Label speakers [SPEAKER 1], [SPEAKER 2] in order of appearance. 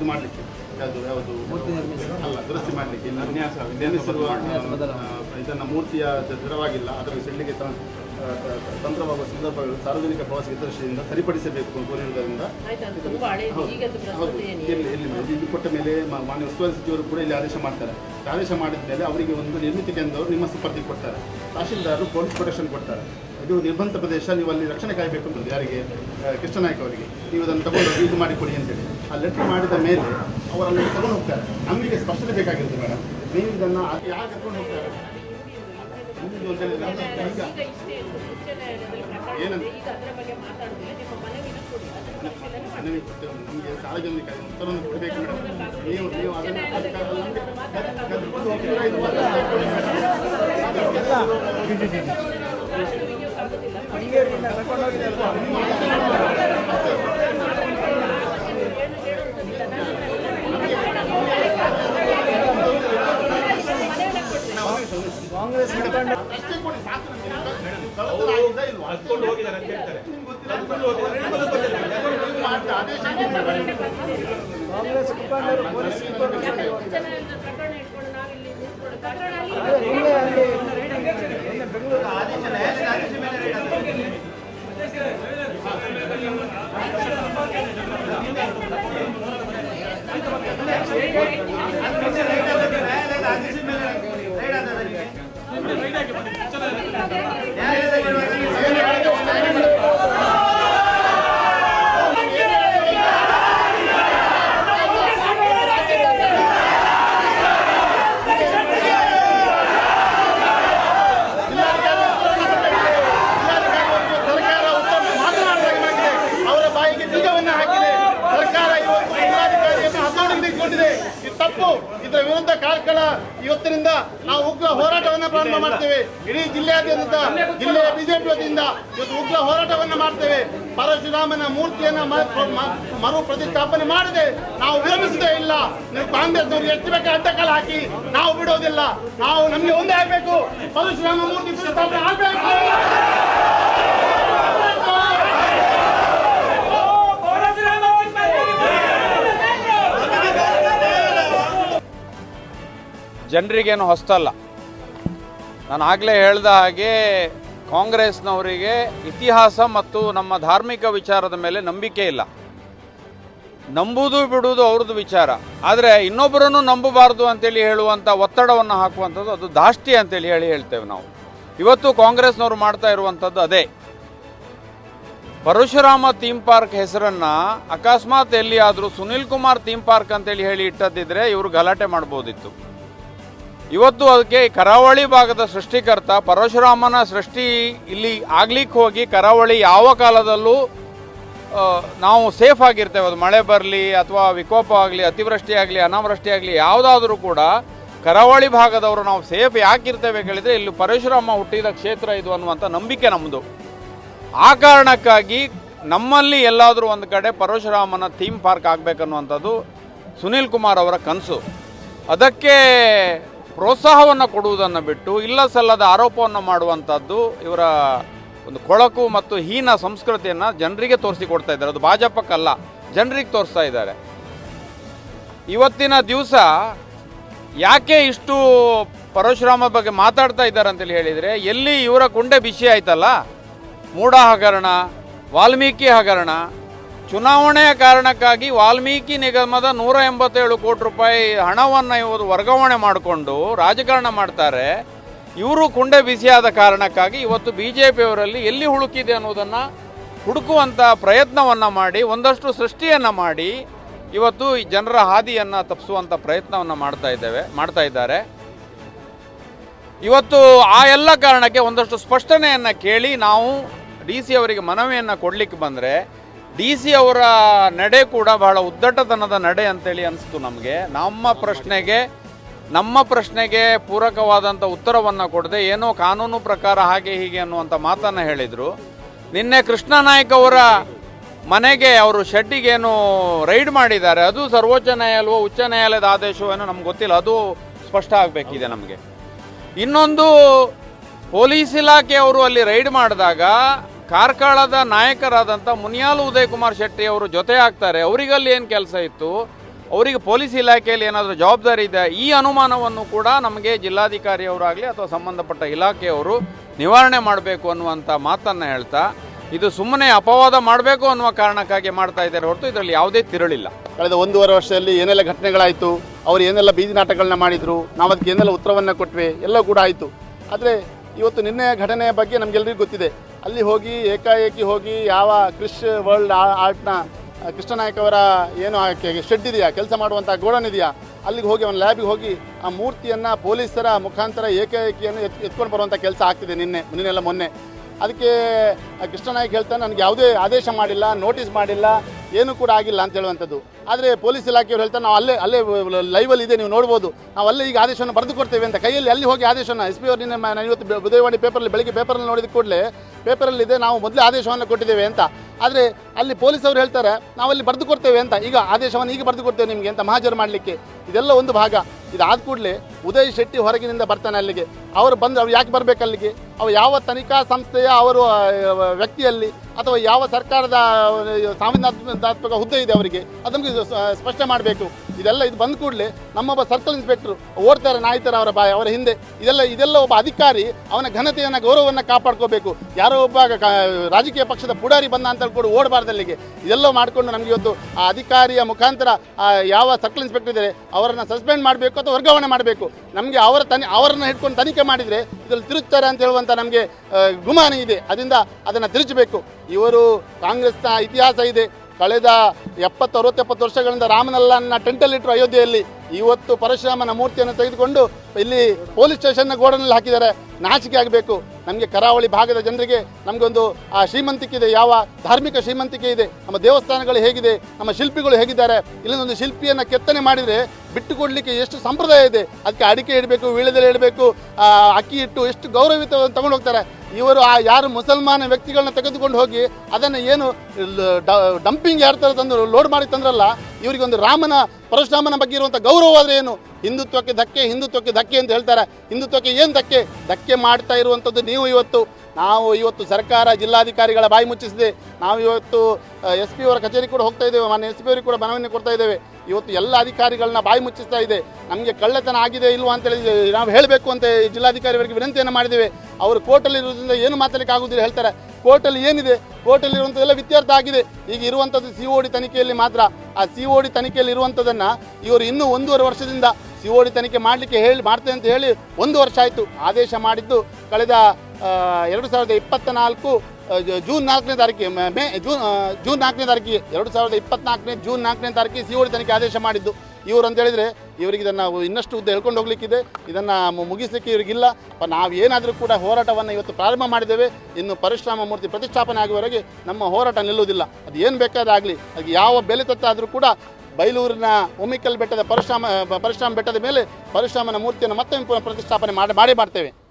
[SPEAKER 1] ಇದು ಮಾಡಲಿಕ್ಕೆ? ಯಾವುದು ಯಾವುದು? ಅಲ್ಲ ದುರಸ್ತಿ ಮಾಡಲಿಕ್ಕೆ ಇನ್ನು ವಿನ್ಯಾಸ ನಿರ್ಮಿಸಿರುವ ಆ, ಇದನ್ನು ಮೂರ್ತಿಯ ದೃಢವಾಗಿಲ್ಲ ಅದರ ಸೆಳ್ಳಿಗೆ ತಂತ್ರವಾಗುವ ಸಂದರ್ಭಗಳು ಸಾರ್ವಜನಿಕ ಪ್ರವಾಸ ದೃಷ್ಟಿಯಿಂದ ಸರಿಪಡಿಸಬೇಕು ಅಂತ ಕೋರಿರುವುದರಿಂದ ಇಲ್ಲಿ ಇಲ್ಲಿ ಇದು- ಕೊಟ್ಟ ಮೇಲೆ ಮ- ಮಾನ್ಯ ಉಸ್ತುವಾರಿ ಸಚಿವರು ಕೂಡ ಇಲ್ಲಿ ಆದೇಶ ಮಾಡ್ತಾರೆ. ಆದೇಶ ಮಾಡಿದ ಮೇಲೆ ಅವರಿಗೆ ಒಂದು ನಿರ್ಮಿತಿ ಕೇಂದ್ರವರು ನಿಮ್ಮ ಸುಪರ್ದಿಗೆ ಕೊಡ್ತಾರೆ. ತಹಶೀಲ್ದಾರರು ಪೊಲೀಸ್ ಪ್ರೊಟೆಕ್ಷನ್ ಕೊಡ್ತಾರೆ. ಇದು ನಿರ್ಬಂಧ ಪ್ರದೇಶ ನೀವು ಅಲ್ಲಿ ರಕ್ಷಣೆ ಕಾಯಬೇಕು ಅಂತ ಯಾರಿಗೆ? ಕೃಷ್ಣ ಕೃಷ್ಣನಾಯ್ಕ ಅವರಿಗೆ. ನೀವು ಅದನ್ನು ತಗೊಂಡು ಇದು ಮಾಡಿಕೊಡಿ ಅಂತೇಳಿ ಆ ಲೆಟರ್ ಮಾಡಿದ ಮೇಲೆ ಅವರನ್ನು ತಗೊಂಡು ಹೋಗ್ತಾರೆ. ನಮಗೆ ಸ್ಪಷ್ಟತೆ ಬೇಕಾಗಿರುತ್ತೆ ಮೇಡಮ್. ನೀವು ಇದನ್ನು ಯಾರು ಕರ್ಕೊಂಡು ಹೋಗ್ತಾರೆ. ಏನಂತ?
[SPEAKER 2] ಕೊಡಿ. ಮಾಡಿ.
[SPEAKER 1] ಕೊಟ್ಟು ನಮಗೆ ಸಾರ್ವಜನಿಕ ಉತ್ತರವನ್ನು ಕೊಡಬೇಕು ಮೇಡಮ್. ನೀವು ನೀವು ಅದನ್ನು ನಮಗೆ ಕರ್ಕೊಂಡು ಹೋಗ್ತೀರಾ? ಇದು
[SPEAKER 3] ಕಾಂಗ್ರೆಸ್ ಮುಖಂಡ
[SPEAKER 1] ಆದೇಶ.
[SPEAKER 3] ಕಾಂಗ್ರೆಸ್ ಮುಖಂಡರು ಪೊಲೀಸ್ ಬೆಂಗಳೂರು
[SPEAKER 1] ಸರ್ಕಾರ Thank you. ವಿರುದ್ಧ ಕಾರ್ಕಳ ಇವತ್ತಿನಿಂದ ನಾವು ಉಗ್ರ ಹೋರಾಟವನ್ನು ಪ್ರಾರಂಭ ಮಾಡ್ತೇವೆ. ಇಡೀ ಜಿಲ್ಲೆಯಾದ್ಯಂತ ಜಿಲ್ಲೆಯ ಬಿಜೆಪಿ ವತಿಯಿಂದ ಇವತ್ತು ಉಗ್ರ ಹೋರಾಟವನ್ನು ಮಾಡ್ತೇವೆ. ಪರಶುರಾಮನ ಮೂರ್ತಿಯನ್ನ ಮರು ಪ್ರತಿಷ್ಠಾಪನೆ ಮಾಡದೆ ನಾವು ವಿರಮಿಸದೇ ಇಲ್ಲ. ನೀವು ಕಾಂಗ್ರೆಸ್ನವರು ಎಷ್ಟು ಬೇಕಾದ ಅಡ್ಡಕಾಲ ಹಾಕಿ ನಾವು ಬಿಡೋದಿಲ್ಲ. ನಾವು ನಮಗೆ ಒಂದೇ ಆಗಬೇಕು. ಪರಶುರಾಮ ಮೂರ್ತಿ ಪ್ರತಿಷ್ಠಾಪನೆ ಆಗಬೇಕು.
[SPEAKER 4] ಜನರಿಗೇನು ಹೊಸ್ತಲ್ಲ. ನಾನು ಆಗಲೇ ಹೇಳ್ದ ಹಾಗೆ ಕಾಂಗ್ರೆಸ್ನವರಿಗೆ ಇತಿಹಾಸ ಮತ್ತು ನಮ್ಮ ಧಾರ್ಮಿಕ ವಿಚಾರದ ಮೇಲೆ ನಂಬಿಕೆ ಇಲ್ಲ. ನಂಬುವುದು ಬಿಡುವುದು ಅವ್ರದ್ದು ವಿಚಾರ. ಆದರೆ ಇನ್ನೊಬ್ಬರನ್ನು ನಂಬಬಾರ್ದು ಅಂತೇಳಿ ಹೇಳುವಂಥ ಒತ್ತಡವನ್ನು ಹಾಕುವಂಥದ್ದು ಅದು ದಾಷ್ಟಿ ಅಂತೇಳಿ ಹೇಳಿ ಹೇಳ್ತೇವೆ ನಾವು. ಇವತ್ತು ಕಾಂಗ್ರೆಸ್ನವರು ಮಾಡ್ತಾ ಇರುವಂಥದ್ದು ಅದೇ. ಪರಶುರಾಮ ಥೀಮ್ ಪಾರ್ಕ್ ಹೆಸರನ್ನು ಅಕಸ್ಮಾತ್ ಎಲ್ಲಿಯಾದರೂ ಸುನಿಲ್ ಕುಮಾರ್ ಥೀಮ್ ಪಾರ್ಕ್ ಅಂತೇಳಿ ಹೇಳಿ ಇಟ್ಟದ್ದಿದ್ರೆ ಇವರು ಗಲಾಟೆ ಮಾಡ್ಬೋದಿತ್ತು. ಇವತ್ತು ಅದಕ್ಕೆ ಕರಾವಳಿ ಭಾಗದ ಸೃಷ್ಟಿಕರ್ತ ಪರಶುರಾಮನ ಸೃಷ್ಟಿ ಇಲ್ಲಿ ಆಗ್ಲಿಕ್ಕೆ ಹೋಗಿ ಕರಾವಳಿ ಯಾವ ಕಾಲದಲ್ಲೂ ನಾವು ಸೇಫ್ ಆಗಿರ್ತೇವೆ. ಅದು ಮಳೆ ಬರಲಿ ಅಥವಾ ವಿಕೋಪ ಆಗಲಿ, ಅತಿವೃಷ್ಟಿ ಆಗಲಿ, ಅನಾವೃಷ್ಟಿ ಆಗಲಿ, ಯಾವುದಾದ್ರೂ ಕೂಡ ಕರಾವಳಿ ಭಾಗದವರು ನಾವು ಸೇಫ್ ಯಾಕಿರ್ತೇವೆ ಕೇಳಿದರೆ ಇಲ್ಲಿ ಪರಶುರಾಮ ಹುಟ್ಟಿದ ಕ್ಷೇತ್ರ ಇದು ಅನ್ನುವಂಥ ನಂಬಿಕೆ ನಮ್ಮದು ಆ ಕಾರಣಕ್ಕಾಗಿ ನಮ್ಮಲ್ಲಿ ಎಲ್ಲಾದರೂ ಒಂದು ಕಡೆ ಪರಶುರಾಮನ ಥೀಮ್ ಪಾರ್ಕ್ ಆಗಬೇಕನ್ನುವಂಥದ್ದು ಸುನೀಲ್ ಕುಮಾರ್ ಅವರ ಕನಸು. ಅದಕ್ಕೆ ಪ್ರೋತ್ಸಾಹವನ್ನು ಕೊಡುವುದನ್ನು ಬಿಟ್ಟು ಇಲ್ಲ ಸಲ್ಲದ ಆರೋಪವನ್ನು ಮಾಡುವಂಥದ್ದು ಇವರ ಒಂದು ಕೊಳಕು ಮತ್ತು ಹೀನ ಸಂಸ್ಕೃತಿಯನ್ನು ಜನರಿಗೆ ತೋರಿಸಿಕೊಡ್ತಾ ಇದ್ದಾರೆ. ಅದು ಭಾಜಪಕ್ಕಲ್ಲ, ಜನರಿಗೆ ತೋರಿಸ್ತಾ ಇದ್ದಾರೆ. ಇವತ್ತಿನ ದಿವಸ ಯಾಕೆ ಇಷ್ಟು ಪರಶುರಾಮ ಬಗ್ಗೆ ಮಾತಾಡ್ತಾ ಇದ್ದಾರೆ ಅಂತೇಳಿ ಹೇಳಿದರೆ, ಎಲ್ಲಿ ಇವರ ಕುಂಡೆ ಬಿಸಿ ಆಯ್ತಲ್ಲ? ಮೂಢ ಹಗರಣ ವಾಲ್ಮೀಕಿ ಹಗರಣ ಚುನಾವಣೆಯ ಕಾರಣಕ್ಕಾಗಿ ವಾಲ್ಮೀಕಿ ನಿಗಮದ ನೂರ ಎಂಬತ್ತೇಳು ಕೋಟಿ ರೂಪಾಯಿ ಹಣವನ್ನು ಇವರು ವರ್ಗಾವಣೆ ಮಾಡಿಕೊಂಡು ರಾಜಕಾರಣ ಮಾಡ್ತಾರೆ. ಇವರು ಕುಂಡೆ ಬಿಸಿಯಾದ ಕಾರಣಕ್ಕಾಗಿ ಇವತ್ತು ಬಿ ಜೆ ಪಿಯವರಲ್ಲಿ ಎಲ್ಲಿ ಹುಡುಕಿದೆ ಅನ್ನೋದನ್ನು ಹುಡುಕುವಂಥ ಪ್ರಯತ್ನವನ್ನು ಮಾಡಿ, ಒಂದಷ್ಟು ಸೃಷ್ಟಿಯನ್ನು ಮಾಡಿ ಇವತ್ತು ಈ ಜನರ ಹಾದಿಯನ್ನು ತಪ್ಪಿಸುವಂಥ ಪ್ರಯತ್ನವನ್ನು ಮಾಡ್ತಾ ಇದ್ದೇವೆ, ಮಾಡ್ತಾ ಇದ್ದಾರೆ. ಇವತ್ತು ಆ ಎಲ್ಲ ಕಾರಣಕ್ಕೆ ಒಂದಷ್ಟು ಸ್ಪಷ್ಟನೆಯನ್ನು ಕೇಳಿ ನಾವು ಡಿ ಸಿ ಅವರಿಗೆ ಮನವಿಯನ್ನು ಕೊಡಲಿಕ್ಕೆ ಬಂದರೆ ಡಿ ಸಿ ಅವರ ನಡೆ ಕೂಡ ಬಹಳ ಉದ್ದಟತನದ ನಡೆ ಅಂತೇಳಿ ಅನಿಸ್ತು ನಮಗೆ. ನಮ್ಮ ಪ್ರಶ್ನೆಗೆ ನಮ್ಮ ಪ್ರಶ್ನೆಗೆ ಪೂರಕವಾದಂಥ ಉತ್ತರವನ್ನು ಕೊಡದೆ ಏನೋ ಕಾನೂನು ಪ್ರಕಾರ ಹಾಗೆ ಹೀಗೆ ಅನ್ನುವಂಥ ಮಾತನ್ನು ಹೇಳಿದರು. ನಿನ್ನೆ ಕೃಷ್ಣ ನಾಯ್ಕ ಅವರ ಮನೆಗೆ ಅವರು ಶೆಡ್ಡಿಗೇನು ರೈಡ್ ಮಾಡಿದ್ದಾರೆ. ಅದು ಸರ್ವೋಚ್ಚ ನ್ಯಾಯಾಲಯವೋ ಉಚ್ಚ ನ್ಯಾಯಾಲಯದ ಆದೇಶವೋ ಏನೋ ನಮ್ಗೆ ಗೊತ್ತಿಲ್ಲ. ಅದು ಸ್ಪಷ್ಟ ಆಗಬೇಕಿದೆ ನಮಗೆ. ಇನ್ನೊಂದು, ಪೊಲೀಸ್ ಇಲಾಖೆಯವರು ಅಲ್ಲಿ ರೈಡ್ ಮಾಡಿದಾಗ ಕಾರ್ಕಳದ ನಾಯಕರಾದಂಥ ಮುನಿಯಾಲು ಉದಯ್ ಕುಮಾರ್ ಶೆಟ್ಟಿ ಅವರು ಜೊತೆ ಆಗ್ತಾರೆ. ಅವರಿಗಲ್ಲಿ ಏನು ಕೆಲಸ ಇತ್ತು? ಅವರಿಗೆ ಪೊಲೀಸ್ ಇಲಾಖೆಯಲ್ಲಿ ಏನಾದರೂ ಜವಾಬ್ದಾರಿ ಇದೆ? ಈ ಅನುಮಾನವನ್ನು ಕೂಡ ನಮಗೆ ಜಿಲ್ಲಾಧಿಕಾರಿಯವರಾಗಲಿ ಅಥವಾ ಸಂಬಂಧಪಟ್ಟ ಇಲಾಖೆಯವರು ನಿವಾರಣೆ ಮಾಡಬೇಕು ಅನ್ನುವಂಥ ಮಾತನ್ನು ಹೇಳ್ತಾ, ಇದು ಸುಮ್ಮನೆ ಅಪವಾದ ಮಾಡಬೇಕು ಅನ್ನುವ ಕಾರಣಕ್ಕಾಗಿ ಮಾಡ್ತಾ ಇದ್ದಾರೆ ಹೊರತು ಇದರಲ್ಲಿ ಯಾವುದೇ ತಿರುಳಿಲ್ಲ.
[SPEAKER 1] ಕಳೆದ ಒಂದೂವರೆ ವರ್ಷದಲ್ಲಿ ಏನೆಲ್ಲ ಘಟನೆಗಳಾಯಿತು? ಅವರು ಏನೆಲ್ಲ ಬೀದಿ ನಾಟಕಗಳನ್ನ ಮಾಡಿದರು? ನಾವು ಅದಕ್ಕೆ ಏನೆಲ್ಲ ಉತ್ತರವನ್ನು ಕೊಟ್ವಿ? ಎಲ್ಲ ಕೂಡ ಆಯಿತು. ಆದರೆ ಇವತ್ತು ನಿನ್ನೆ ಘಟನೆಯ ಬಗ್ಗೆ ನಮಗೆಲ್ಲರಿಗೂ ಗೊತ್ತಿದೆ. ಅಲ್ಲಿ ಹೋಗಿ ಏಕಾಏಕಿ ಹೋಗಿ ಯಾವ ಕ್ರಿಶ್ ವರ್ಲ್ಡ್ ಆರ್ಟ್ನ ಕೃಷ್ಣನಾಯಕ್ ಅವರ ಏನು ಶೆಡ್ ಇದೆಯಾ, ಕೆಲಸ ಮಾಡುವಂಥ ಗೋಡನ್ ಇದೆಯಾ, ಅಲ್ಲಿಗೆ ಹೋಗಿ ಅವನ ಲ್ಯಾಬಿಗೆ ಹೋಗಿ ಆ ಮೂರ್ತಿಯನ್ನು ಪೊಲೀಸರ ಮುಖಾಂತರ ಏಕಾಏಕಿಯನ್ನು ಎತ್ ಎತ್ಕೊಂಡು ಬರುವಂಥ ಕೆಲಸ ಆಗ್ತಿದೆ ನಿನ್ನೆ, ನಿನ್ನೆಲ್ಲ ಮೊನ್ನೆ. ಅದಕ್ಕೆ ಕೃಷ್ಣ ಕೃಷ್ಣನಾಯಕ್ ಹೇಳ್ತಾನೆ, ನನಗೆ ಯಾವುದೇ ಆದೇಶ ಮಾಡಿಲ್ಲ, ನೋಟಿಸ್ ಮಾಡಿಲ್ಲ, ಏನೂ ಕೂಡ ಆಗಿಲ್ಲ ಅಂತ ಹೇಳುವಂಥದ್ದು. ಆದರೆ ಪೊಲೀಸ್ ಇಲಾಖೆಯವರು ಹೇಳ್ತಾರೆ, ನಾವು ಅಲ್ಲೇ ಅಲ್ಲೇ ಲೈವಲ್ಲಿ ಇದೆ, ನೀವು ನೋಡ್ಬೋದು. ನಾವು ಅಲ್ಲೇ ಈಗ ಆದೇಶವನ್ನು ಬರೆದು ಕೊಡ್ತೇವೆ ಅಂತ. ಕೈಯಲ್ಲಿ ಅಲ್ಲಿ ಹೋಗಿ ಆದೇಶವನ್ನು, ಎಸ್ ಪಿ ಅವರು ನಿನ್ನೆ ನಾನು ಇವತ್ತು ಉದಯವಾಡಿ ಪೇಪರಲ್ಲಿ, ಬೆಳಗ್ಗೆ ಪೇಪರಲ್ಲಿ ನೋಡಿದ ಕೂಡಲೇ ಪೇಪರಲ್ಲಿದೆ ನಾವು ಮೊದಲೇ ಆದೇಶವನ್ನು ಕೊಟ್ಟಿದ್ದೇವೆ ಅಂತ. ಆದರೆ ಅಲ್ಲಿ ಪೊಲೀಸವರು ಹೇಳ್ತಾರೆ ನಾವಲ್ಲಿ ಬರೆದು ಕೊಡ್ತೇವೆ ಅಂತ. ಈಗ ಆದೇಶವನ್ನು ಈಗ ಬರೆದು ಕೊಡ್ತೇವೆ ನಿಮಗೆ ಅಂತ ಮಹಾಜರು ಮಾಡಲಿಕ್ಕೆ. ಇದೆಲ್ಲ ಒಂದು ಭಾಗ. ಇದಾದ ಕೂಡಲೇ ಉದಯ್ ಶೆಟ್ಟಿ ಹೊರಗಿನಿಂದ ಬರ್ತಾನೆ ಅಲ್ಲಿಗೆ. ಅವರು ಬಂದು ಅವ್ರು ಯಾಕೆ ಬರಬೇಕು ಅಲ್ಲಿಗೆ? ಅವು ಯಾವ ತನಿಖಾ ಸಂಸ್ಥೆಯ ಅವರು ವ್ಯಕ್ತಿಯಲ್ಲಿ ಅಥವಾ ಯಾವ ಸರ್ಕಾರದ ಸಾಂವಿಧಾನಾತ್ಮಕ ಹುದ್ದೆ ಇದೆ ಅವರಿಗೆ? ಅದನ್ನು ಸ್ಪಷ್ಟ ಮಾಡಬೇಕು. ಇದೆಲ್ಲ ಇದು ಬಂದ ಕೂಡಲೇ ನಮ್ಮೊಬ್ಬ ಸರ್ಕಲ್ ಇನ್ಸ್ಪೆಕ್ಟರ್ ಓಡ್ತಾರೆ ನಾಯಿತರ ಅವರ ಬಾಯ ಅವರ ಹಿಂದೆ. ಇದೆಲ್ಲ ಇದೆಲ್ಲ ಒಬ್ಬ ಅಧಿಕಾರಿ ಅವನ ಘನತೆಯನ್ನು, ಗೌರವವನ್ನು ಕಾಪಾಡ್ಕೋಬೇಕು. ಯಾರೋ ಒಬ್ಬ ರಾಜಕೀಯ ಪಕ್ಷದ ಪುಡಾರಿ ಬಂದ ಅಂತ ಕೂಡ ಓಡಬಾರ್ದು ಅಲ್ಲಿಗೆ. ಇದೆಲ್ಲ ಮಾಡಿಕೊಂಡು ನಮಗೆ ಇವತ್ತು ಆ ಅಧಿಕಾರಿಯ ಮುಖಾಂತರ ಯಾವ ಸರ್ಕಲ್ ಇನ್ಸ್ಪೆಕ್ಟರ್ ಇದ್ದಾರೆ, ಅವರನ್ನು ಸಸ್ಪೆಂಡ್ ಮಾಡಬೇಕು ಅಥವಾ ವರ್ಗಾವಣೆ ಮಾಡಬೇಕು. ನಮಗೆ ಅವರ ತನಿ, ಅವರನ್ನು ಹಿಡ್ಕೊಂಡು ತನಿಖೆ ಮಾಡಿದರೆ ಇದರಲ್ಲಿ ತಿರುಚ್ತಾರೆ ಅಂತ ಹೇಳುವಂಥ ನಮಗೆ ಗುಮಾನಿ ಇದೆ. ಅದರಿಂದ ಅದನ್ನು ತಿರುಚಬೇಕು. ಇವರು ಕಾಂಗ್ರೆಸ್ನ ಇತಿಹಾಸ ಇದೆ. ಕಳೆದ ಎಪ್ಪತ್ತು, ಅರವತ್ತೆಪ್ಪತ್ತು ವರ್ಷಗಳಿಂದ ರಾಮನಲ್ಲನ್ನ ಟೆಂಟಲ್ಲಿಟ್ಟರು ಅಯೋಧ್ಯೆಯಲ್ಲಿ. ಇವತ್ತು ಪರಶುರಾಮನ ಮೂರ್ತಿಯನ್ನು ತೆಗೆದುಕೊಂಡು ಇಲ್ಲಿ ಪೊಲೀಸ್ ಸ್ಟೇಷನ್ನ ಗೋಡನಲ್ಲಿ ಹಾಕಿದ್ದಾರೆ. ನಾಚಿಕೆ ಆಗಬೇಕು. ನಮಗೆ ಕರಾವಳಿ ಭಾಗದ ಜನರಿಗೆ ನಮಗೊಂದು ಆ ಶ್ರೀಮಂತಿಕೆ ಇದೆ ಯಾವ ಧಾರ್ಮಿಕ ಶ್ರೀಮಂತಿಕೆ ಇದೆ, ನಮ್ಮ ದೇವಸ್ಥಾನಗಳು ಹೇಗಿದೆ, ನಮ್ಮ ಶಿಲ್ಪಿಗಳು ಹೇಗಿದ್ದಾರೆ, ಇಲ್ಲೊಂದು ಶಿಲ್ಪಿಯನ್ನು ಕೆತ್ತನೆ ಮಾಡಿದರೆ ಬಿಟ್ಟುಕೊಡಲಿಕ್ಕೆ ಎಷ್ಟು ಸಂಪ್ರದಾಯ ಇದೆ, ಅದಕ್ಕೆ ಅಡಿಕೆ ಇಡಬೇಕು, ವೀಳ್ಯದೆಲೆ ಇಡಬೇಕು ಅಕ್ಕಿ ಇಟ್ಟು ಎಷ್ಟು ಗೌರವಿತ ತಗೊಂಡು ಹೋಗ್ತಾರೆ. ಇವರು ಆ ಯಾರು ಮುಸಲ್ಮಾನ ವ್ಯಕ್ತಿಗಳನ್ನ ತೆಗೆದುಕೊಂಡು ಹೋಗಿ ಅದನ್ನು ಏನು ಡಂಪಿಂಗ್ ಯಾರ ಥರ ತಂದು ಲೋಡ್ ಮಾಡಿ ತಂದ್ರಲ್ಲ, ಇವರಿಗೆ ಒಂದು ರಾಮನ, ಪರಶುರಾಮನ ಬಗ್ಗೆ ಇರುವಂಥ ಗೌರವ ಆದರೆ ಏನು? ಹಿಂದುತ್ವಕ್ಕೆ ಧಕ್ಕೆ ಹಿಂದುತ್ವಕ್ಕೆ ಧಕ್ಕೆ ಅಂತ ಹೇಳ್ತಾರೆ. ಹಿಂದುತ್ವಕ್ಕೆ ಏನು ಧಕ್ಕೆ? ಧಕ್ಕೆ ಮಾಡ್ತಾ ಇರುವಂಥದ್ದು ನೀವು ಇವತ್ತು. ನಾವು ಇವತ್ತು ಸರ್ಕಾರ ಜಿಲ್ಲಾಧಿಕಾರಿಗಳ ಬಾಯಿ ಮುಚ್ಚಿಸಿದೆ. ನಾವು ಇವತ್ತು ಎಸ್ ಪಿ ಅವರ ಕಚೇರಿ ಕೂಡ ಹೋಗ್ತಾ ಇದ್ದೇವೆ. ಮಾನ್ಯ ಎಸ್ ಪಿ ಅವರಿಗೆ ಕೂಡ ಮನವಿಯನ್ನು ಕೊಡ್ತಾ ಇದ್ದೇವೆ. ಇವತ್ತು ಎಲ್ಲ ಅಧಿಕಾರಿಗಳನ್ನ ಬಾಯಿ ಮುಚ್ಚಿಸ್ತಾ ಇದೆ. ನಮಗೆ ಕಳ್ಳತನ ಆಗಿದೆ ಇಲ್ವಾ ಅಂತೇಳಿ ನಾವು ಹೇಳಬೇಕು ಅಂತ ಈ ಜಿಲ್ಲಾಧಿಕಾರಿ ಅವರಿಗೆ ವಿನಂತಿಯನ್ನು ಮಾಡಿದ್ದೇವೆ. ಅವರು ಕೋರ್ಟಲ್ಲಿ ಇರೋದ್ರಿಂದ ಏನು ಮಾತಾಡಲಿಕ್ಕೆ ಆಗುದಿಲ್ಲ ಹೇಳ್ತಾರೆ. ಕೋರ್ಟಲ್ಲಿ ಏನಿದೆ? ಕೋರ್ಟಲ್ಲಿ ಇರುವಂಥದ್ದೆಲ್ಲ ವ್ಯತ್ಯಾರ್ಥ ಆಗಿದೆ. ಈಗ ಇರುವಂಥದ್ದು ಸಿ ಓ ಡಿ ತನಿಖೆಯಲ್ಲಿ ಮಾತ್ರ. ಆ ಸಿ ಓ ಡಿ ತನಿಖೆಯಲ್ಲಿ ಇರುವಂಥದ್ದನ್ನು ಇವರು ಇನ್ನೂ ಒಂದೂವರೆ ವರ್ಷದಿಂದ ಸಿ ಓ ಡಿ ತನಿಖೆ ಮಾಡಲಿಕ್ಕೆ ಹೇಳಿ ಮಾಡ್ತೇನೆ ಅಂತ ಹೇಳಿ ಒಂದು ವರ್ಷ ಆಯಿತು. ಆದೇಶ ಮಾಡಿದ್ದು ಕಳೆದ ಎರಡು ಸಾವಿರದ ಇಪ್ಪತ್ತ ನಾಲ್ಕು ಜೂನ್ ನಾಲ್ಕನೇ ತಾರೀಕಿಗೆ, ಮೇ ಜೂನ್ ಜೂನ್ ನಾಲ್ಕನೇ ತಾರೀಕಿಗೆ, ಎರಡು ಸಾವಿರದ ಇಪ್ಪತ್ತ್ನಾಲ್ಕನೇ ಜೂನ್ ನಾಲ್ಕನೇ ತಾರೀಕಿಗೆ ಸಿ ಓಡಿ ತನಿಖೆ ಆದೇಶ ಮಾಡಿದ್ದು. ಇವರು ಅಂತ ಹೇಳಿದರೆ ಇವರಿಗೆ ಇದನ್ನು ಇನ್ನಷ್ಟು ಉದ್ದ ಹೇಳ್ಕೊಂಡು ಹೋಗ್ಲಿಕ್ಕಿದೆ. ಇದನ್ನು ಮುಗಿಸಲಿಕ್ಕೆ ಇವರಿಗಿಲ್ಲ. ನಾವು ಏನಾದರೂ ಕೂಡ ಹೋರಾಟವನ್ನು ಇವತ್ತು ಪ್ರಾರಂಭ ಮಾಡಿದ್ದೇವೆ. ಇನ್ನು ಪರಶುರಾಮ ಮೂರ್ತಿ ಪ್ರತಿಷ್ಠಾಪನೆ ಆಗುವವರೆಗೆ ನಮ್ಮ ಹೋರಾಟ ನಿಲ್ಲುವುದಿಲ್ಲ. ಅದು ಏನು ಬೇಕಾದಾಗಲಿ ಅದು ಯಾವ ಬೆಲೆ ತತ್ತಾದರೂ ಕೂಡ ಬೈಲೂರಿನ ಉಮಿಕಲ್ ಬೆಟ್ಟದ ಪರಶುರಾಮ ಪರಶುರಾಮ ಬೆಟ್ಟದ ಮೇಲೆ ಪರಶುರಾಮನ ಮೂರ್ತಿಯನ್ನು ಮತ್ತೊಮ್ಮೆ ಪುನಃ ಪ್ರತಿಷ್ಠಾಪನೆ ಮಾಡಿ, ಮಾಡೇ ಮಾಡ್ತೇವೆ.